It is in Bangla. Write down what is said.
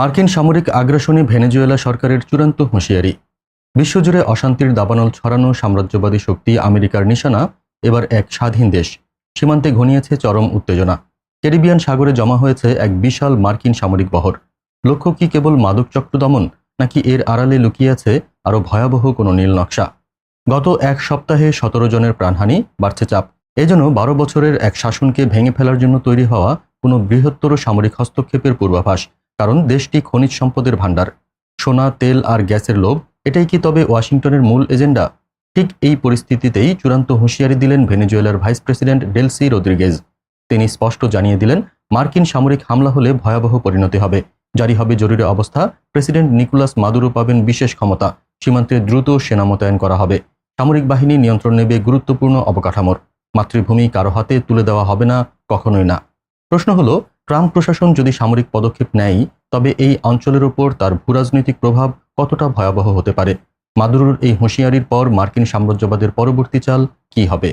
মার্কিন সামরিক আগ্রাসনে ভেনেজুয়েলা সরকারের চূড়ান্ত হুঁশিয়ারি। বিশ্বজুড়ে অশান্তির দাবানল ছড়ানো সাম্রাজ্যবাদী শক্তি আমেরিকার নিশানা, এবার এক স্বাধীন দেশ। সীমান্তে ঘনিয়েছে চরম উত্তেজনা। ক্যারিবিয়ান সাগরে জমা হয়েছে এক বিশাল মার্কিন সামরিক বহর। লক্ষ্য কি কেবল মাদক চক্র দমন, নাকি এর আড়ালে লুকিয়ে আছে আরও ভয়াবহ কোনো নীল নকশা? গত এক সপ্তাহে সতেরো জনের প্রাণহানি, বাড়ছে চাপ। এজন্য বারো বছরের এক শাসনকে ভেঙে ফেলার জন্য তৈরি হওয়া কোনো বৃহত্তর সামরিক হস্তক্ষেপের পূর্বাভাস। কারণ দেশটি খনিজ সম্পদের ভাণ্ডার। সোনা, তেল আর গ্যাসের লোভ, এটাই কি তবে ওয়াশিংটনের মূল এজেন্ডা? ঠিক এই পরিস্থিতিতেই চূড়ান্ত হুঁশিয়ারি দিলেন ভেনেজুয়েলার ভাইস প্রেসিডেন্ট ডেলসি রদ্রিগেজ। তিনি স্পষ্ট জানিয়ে দিলেন, মার্কিন সামরিক হামলা হলে ভয়াবহ পরিণতি হবে। জারি হবে জরুরি অবস্থা, প্রেসিডেন্ট নিকোলাস মাদুরো পাবেন বিশেষ ক্ষমতা। সীমান্তে দ্রুত সেনা মোতায়েন করা হবে। সামরিক বাহিনী নিয়ন্ত্রণ নেবে গুরুত্বপূর্ণ অবকাঠামোর। মাতৃভূমি কারও হাতে তুলে দেওয়া হবে না, কখনোই না। প্রশ্ন হলো ট্রাম্প প্রশাসন যদি সামরিক পদক্ষেপ নেয়, তবে এই অঞ্চলের ওপর তার ভূরাজনৈতিক প্রভাব কতটা ভয়াবহ হতে পারে? মাদুরোর এই হুঁশিয়ারির পর মার্কিন সাম্রাজ্যবাদের পরবর্তী চাল কি হবে?